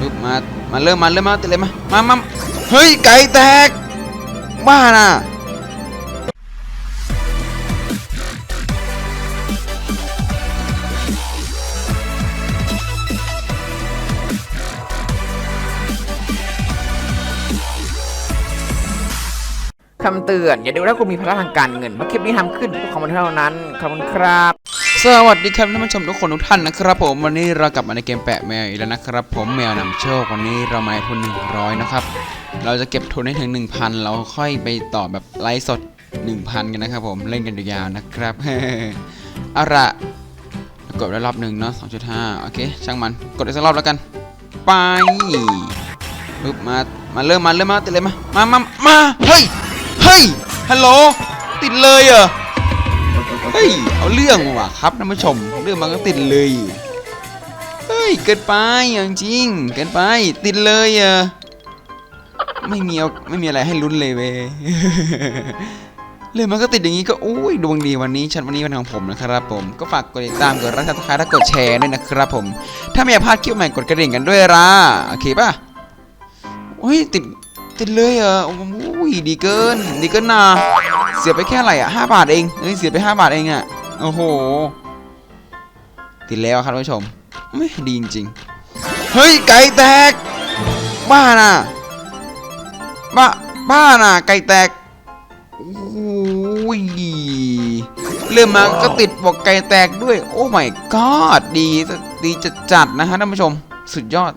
ปึ๊บมา มาเริ่มมาเริ่มมาติดเลยมา มามาเฮ้ยไก่แตก บ้าน่ะคำเตือน อย่าดูถ้าคุณมีภาระทางการเงินเพราะคลิปนี้ทำขึ้นเพื่อความบันเทิงเท่านั้น ขอบคุณครับ สวัสดีครับท่านผู้ชมทุกคนทุกท่านนะครับผมวันนี้เรากลับมาในเกมแปะแมวอีกแล้วนะครับ ผมแมวนำโชควันนี้เรามาให้ทุน 100 นะครับ เราจะเก็บทุนให้ถึง 1,000 เราค่อยไปต่อแบบไลฟ์สด 1,000 กันนะครับผมเล่นกันยาวๆนะครับเอาละกดได้รอบหนึ่งเนาะ2.5 โอเค ช่างมันกดอีกสักรอบแล้วกัน ไปปึ๊บมามาเริ่มมาเริ่มมาติดเลยมามามามาเฮ้ยเฮ้ยฮัลโหลติดเลยเหรอ เฮ้ย เอาเรื่องว่ะครับท่านผู้ชม เรื่องมันก็ติดเลย เฮ้ย เกินไปอย่างจริง เกินไป ติดเลยอะไม่มีไม่มีอะไรให้ลุ้นเลยเว้ยเรื่องมันก็ติดอย่างนี้ก็อุ้ยดวงดีวันนี้ฉันวันนี้วันของผมนะครับผมก็ฝากกดติดตามกดรักทักทายและกดแชร์ด้วยนะครับผม ถ้าไม่อยากพลาดคลิปใหม่กดกระดิ่งกันด้วยล่ะโอเคป่ะโอ้ยติด ติดเลยเหรอะโอ้ยดีเกินดีเกินนะเสียไปแค่ไหร่อะห้าบาทเองเฮ้ยเสียไปห้าบาทเองอะโอ้โห ติดแล้วครับท่านผู้ชมไม่ดีจริงๆเฮ้ยไก่แตก บ้าน่ะบ้าบ้าน่ะไก่แตกโอ้ยเริ่มมาก็ติดบอกไก่แตกด้วย โอ้ my god ดีดีจัดจัดนะฮะท่านผู้ชม สุดยอด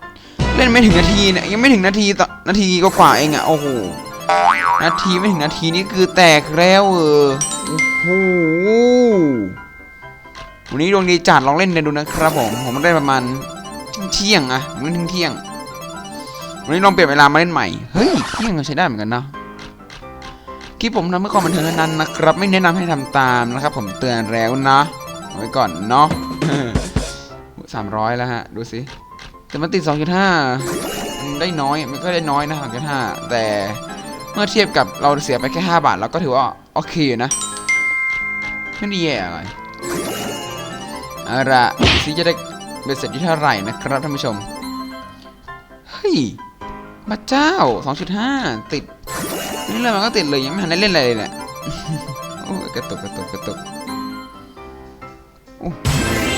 เล่นไม่ถึงนาทีเนี่ยยังไม่ถึงนาทีต่อนาทีก็กว่าเองอะโอ้โหนาทีไม่ถึงนาทีนี่คือแตกแล้วเออโอ้โหวันนี้ดวงดีจัดลองเล่นกันดูนะครับผมผมได้ประมาณเที่ยงอะผมเล่นถึงเที่ยงวันนี้ลองเปลี่ยนเวลามาเล่นใหม่เฮ้ยเที่ยงก็ใช้ได้เหมือนกันเนาะคลิปผมทำเพื่อความบันเทิงเท่านั้นนะครับ ไม่แนะนำให้ทำตามนะครับ ผมเตือนแล้วนะไว้ก่อนเนาะสามร้อยแล้วฮะดูสิ แต่มันติด 2.5ได้น้อย มันก็ได้น้อยนะ2.5แต่เมื่อเทียบกับเราเสียไปแค่ 5 บาทเราก็ถือว่าโอเคอยู่นะไม่ได้แย่อะไรเอาละซิจะได้เบ็ดเสร็จที่เท่าไหร่นะครับท่านผู้ชม เฮ้ยมาเจ้า 2.5 ติดนี่เลยมันก็ติดเลยยังไม่ทันได้เล่นอะไรเลยเนี่ยโอ้ยกระตุกกระตุกกระตุกโอ้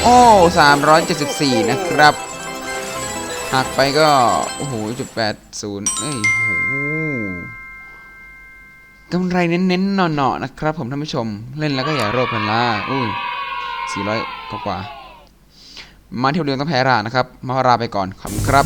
โอ้สามร้อยเจ็ดสิบสี่นะครับ หักไปก็ โอ้โหจุดแปดศูนย์เอ้ยโอ้โหกำไรเน้นๆหน่อๆนะครับ ผมท่านผู้ชมเล่นแล้วก็อย่าโรคพันล่าอุ้ยสี่ร้อยกว่ามาเที่ยวเรืองต้องแพ้รานะครับ มาราไปก่อนขอบคุณครับ